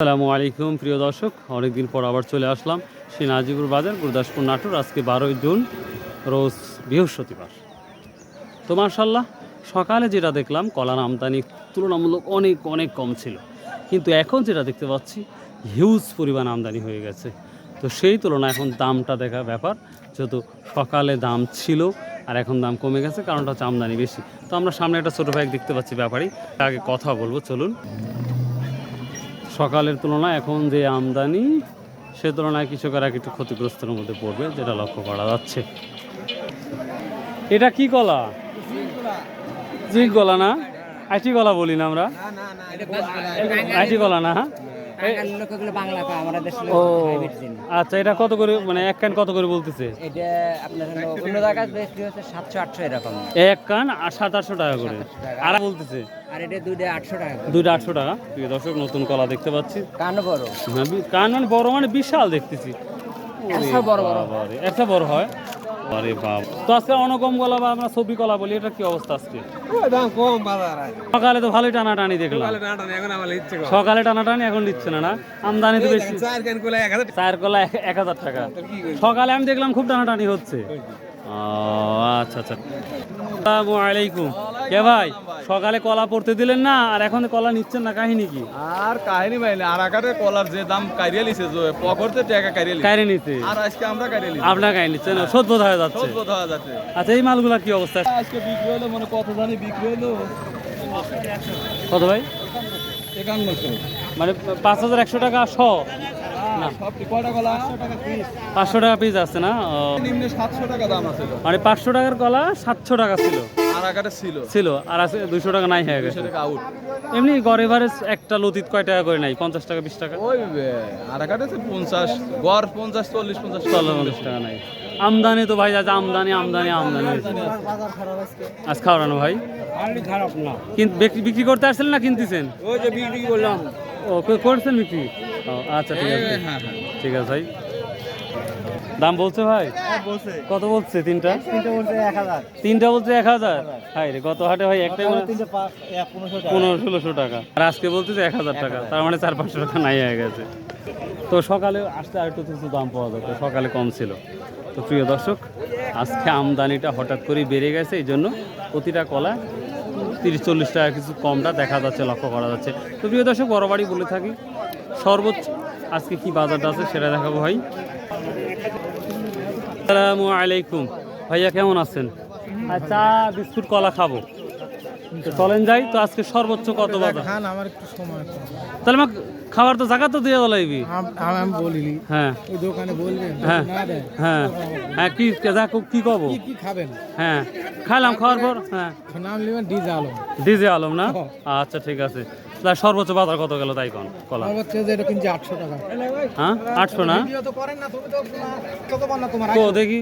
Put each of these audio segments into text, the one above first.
আসসালামু আলাইকুম, প্রিয় দর্শক। অনেকদিন পর আবার চলে আসলাম শ্রী নাজিপুর বাজার, গুরদাসপুর নাটোর। আজকে বারোই জুন, রোজ বৃহস্পতিবার। তো মার্শাল্লাহ সকালে যেটা দেখলাম, কলার আমদানি তুলনামূলক অনেক অনেক কম ছিল। কিন্তু এখন যেটা দেখতে পাচ্ছি হিউজ পরিমাণ আমদানি হয়ে গেছে। তো সেই তুলনায় এখন দামটা দেখা ব্যাপার, যেহেতু সকালে দাম ছিল আর এখন দাম কমে গেছে, কারণটা হচ্ছে আমদানি বেশি। তো আমরা সামনে একটা ছোটো ভাই দেখতে পাচ্ছি ব্যাপারই আগে কথা বলব, চলুন। সকালের তুলনায় এখন যে আমদানি সে তুলনায় কৃষকেরা একটু ক্ষতিগ্রস্তের মধ্যে পড়বে যেটা লক্ষ্য করা যাচ্ছে। এটা কি কলা? জিঙ্ক কলা না? আইটি কলা বলি না আমরা? আইটি কলা না? ও আচ্ছা এটা কত করে মানে এক কান কত করে বলতেছে? এটা আপনার অন্য জায়গায় বিক্রি হচ্ছে সাতশো আটশো এরকম। এক কান আর সাত আটশো টাকা করে। আর বলতেছে? আর এটা দুইটা আটশো টাকা করে। দুইটা আটশো টাকা। প্রিয় দর্শক নতুন কলা দেখতে পাচ্ছি। বড়। হ্যাঁ, কান মানে বড় মানে বিশাল দেখতেছি। এত বড় বড়। এত বড় হয়। আরে বাপ। তো আজকে অনকম কলা বা আমরা সবজি কলা বলি এটা কি অবস্থা আজকে? দাম কম বাজার সকালে তো ভালোই টানাটানি দেখলাম। সকালে টানাটানি এখন দিচ্ছে না না? আমদানি তো বেশি। চার কলা এক- এক হাজার টাকা। সকালে আমি দেখলাম খুব টানাটানি হচ্ছে। ও আচ্ছা আচ্ছা। আসসালামু আলাইকুম। কে ভাই? সকালে কলা পড়তে দিলেন না আর এখন কলা নিচ্ছেন না কাহিনী কি? আর কাহিনী মাইলে আর আকারে কলার যে দাম কাইরিয়া লিছে যে পকরতে টাকা কাইরিয়া লিছে। নিতে আর আজকে আমরা কাইরিয়া লিছি। আপনার কাহিনী নিচ্ছেন সদ্য হয়ে যাচ্ছে। বোধ হওয়া যাচ্ছে। আচ্ছা এই মালগুলা কি অবস্থা? আজকে বিক্রি হলো মানে কত জানি বিক্রি হলো? কত ভাই? একান্নশো মানে পাঁচ হাজার একশো টাকা শ। না। সব কয়টা কলা? টাকা পিস পাঁচশো টাকা পিস আছে না? নিম্নে সাতশো টাকা দাম আছে। মানে পাঁচশো টাকার কলা সাতশো টাকা ছিল। ছিল। ছিল আর আছে দুইশো টাকা নাই হয়ে গেছে। আউট এমনি গড় এভারেজ একটা লতিত কয় টাকা করে নাই? পঞ্চাশ টাকা বিশ টাকা? ওই আর আকারে পঞ্চাশ গড় পঞ্চাশ চল্লিশ পঞ্চাশ চল্লিশ টাকা নাই। আমদানি তো ভাই আজ আমদানি আমদানি আমদানি আজ খাওয়ানো ভাই? খারাপ না। কিন্তু বিক্রি- বিক্রি করতে আসছিলেন না কিনতেছেন? ওই যে বিক্রি করলাম। ও করছেন বিক্রি? ও আচ্ছা ঠিক আছে। হ্যাঁ হ্যাঁ। ঠিক আছে ভাই। দাম বলছে ভাই? বলছে। কত বলছে তিনটা? তিনটা বলছে এক হাজার। তিনটা বলছে এক হাজার? হাই রে গত হাটে ভাই একটাই পনেরো ষোলোশো টাকা। আর আজকে বলছে যে এক হাজার টাকা তার মানে চার পাঁচশো টাকা নাই হয়ে গেছে। তো সকালে আসতে আর একটু কিছু দাম পাওয়া যেত সকালে কম ছিল। তো প্রিয় দর্শক আজকে আমদানিটা হঠাৎ করেই বেড়ে গেছে এই জন্য প্রতিটা কলা তিরিশ চল্লিশ টাকা কিছু কমটা দেখা যাচ্ছে লক্ষ্য করা যাচ্ছে। তো প্রিয় দর্শক বড় বাড়ি বলে থাকি সর্বোচ্চ আজকে কি বাজারটা আছে সেটা দেখাবো ভাই। আসসালামু আলাইকুম। ভাইয়া কেমন আছেন? চা বিস্কুট কলা খাব। চলেন যাই তো আজকে সর্বোচ্চ কত বাজার? খান আমার একটু সময়। তাহলে মা খাবার তো জায়গা তো দিয়ে দলাইবি আম- বলিনি। হ্যাঁ। ওই দোকানে বলবেন হ্যাঁ। হ্যাঁ। হ্যাঁ কি যা কি কব? কি কি খাবেন? হ্যাঁ। খাইলাম খাওয়ার পর হ্যাঁ। নাম নেবেন ডিজে আলম। ডিজে আলম না? আচ্ছা ঠিক আছে। তা সর্বোচ্চ বাজার কত গেল তাই কোন? কলা। এটা কিনছে আটশো টাকা। হ্যাঁ? আটশো না? তো তো দেখি।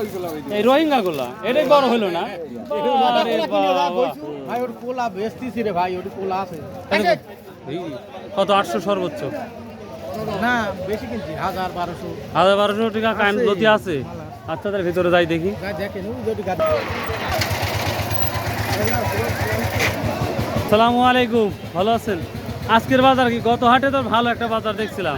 ওইগুলো এই রোহিঙ্গা গুলা এটাই বড় হলো না? ভাই ওর কোলা বেচতিছি রে ভাই ওর কোলা আছে। কত আটশো সর্বোচ্চ? না বেশি কিনছি হাজার বারোশো। হাজার বারোশো টাকা লতি আছে। আচ্ছা তার ভিতরে যাই দেখি। দেখেন যদি সালামু আলাইকুম ভালো আছেন? আজকের বাজার কি? গত হাটে তো ভালো একটা বাজার দেখছিলাম।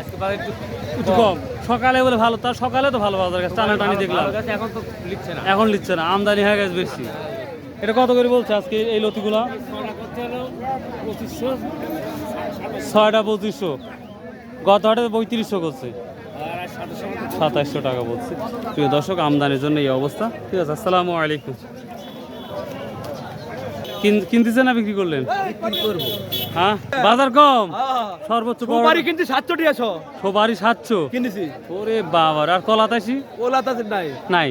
একটু কম। সকালে বলে ভালো তার সকালে তো ভালো বাজার গেছে টানা টানি দেখলাম। এখন তো লিখছে না। এখন নিচ্ছে না আমদানি হয়ে গেছে বেশি। এটা কত করে বলছে আজকে এই লতিগুলা? ছয়টা পঁচিশশো। গত হাটে পঁয়ত্রিশশো করছে। সাতাশশো টাকা বলছে। প্রিয় দর্শক আমদানির জন্য এই অবস্থা। ঠিক আছে আসসালামু আলাইকুম। কিনতেছে না বিক্রি করলেন? হ্যাঁ? বাজার কম? সর্বোচ্চ কিন্তু সাতশো টিয়াছো সবারই সাতশো? কিনেছি। ওরে আর কলা তাইছি তাতে নাই। নাই?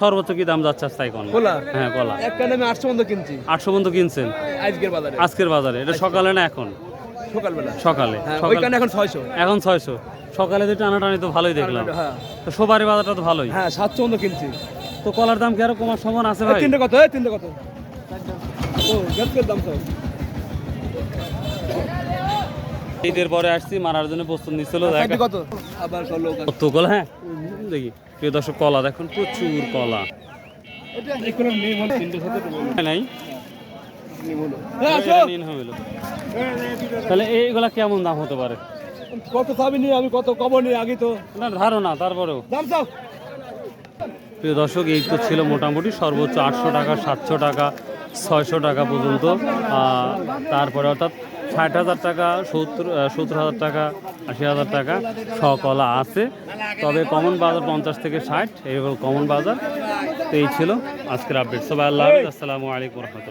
সর্বোচ্চ কি দাম যাচ্ছে তাই কোন? কলা? হ্যাঁ কলা। এক কানে আমি আটশো পর্যন্ত কিনছি। আটশো পর্যন্ত কিনছেন? আজকের বাজারে। আজকের বাজারে? এটা সকালে না এখন? সকালবেলা। সকালে। হ্যাঁ সকালে এখন ছয়শো। এখন ছয়শো। সকালে যে টানাটানি তো ভালোই দেখলাম। হ্যাঁ। তো সবারই বাজারটা তো ভালোই। হ্যাঁ সাতশো পর্যন্ত কিনছি। তো কলার দাম কি আরও কমার সমান আছে ভাই? তিনটে কত? তিনটে কত? তো ঈদের পরে আসছি মারার জন্য প্রস্তুত নিচ্ছিল কত? আবার কত লোক কত কলা হ্যাঁ? দেখি। প্রিয় দর্শক কলা দেখুন প্রচুর কলা। নেই? নিন হইল। তাহলে এইগুলা কেমন দাম হতে পারে? কত চাবি নিয়ে আমি কত কব নিয়ে আগে তো। না ধারণা তারপরেও। দাম চাও। প্রিয় দর্শক এই তো ছিল মোটামুটি সর্বোচ্চ আটশো টাকা সাতশো টাকা। ছয়শো টাকা পর্যন্ত তারপরে অর্থাৎ ষাট হাজার টাকা, সত্তর সত্তর হাজার টাকা, আশি হাজার টাকা সকলা আছে। তবে কমন বাজার পঞ্চাশ থেকে ষাট এইভাবে কমন বাজার তো এই ছিল। আজকের আপডেট সবাই আল্লাহ আসসালামু আলাইকুম রহমতুল্লাহ।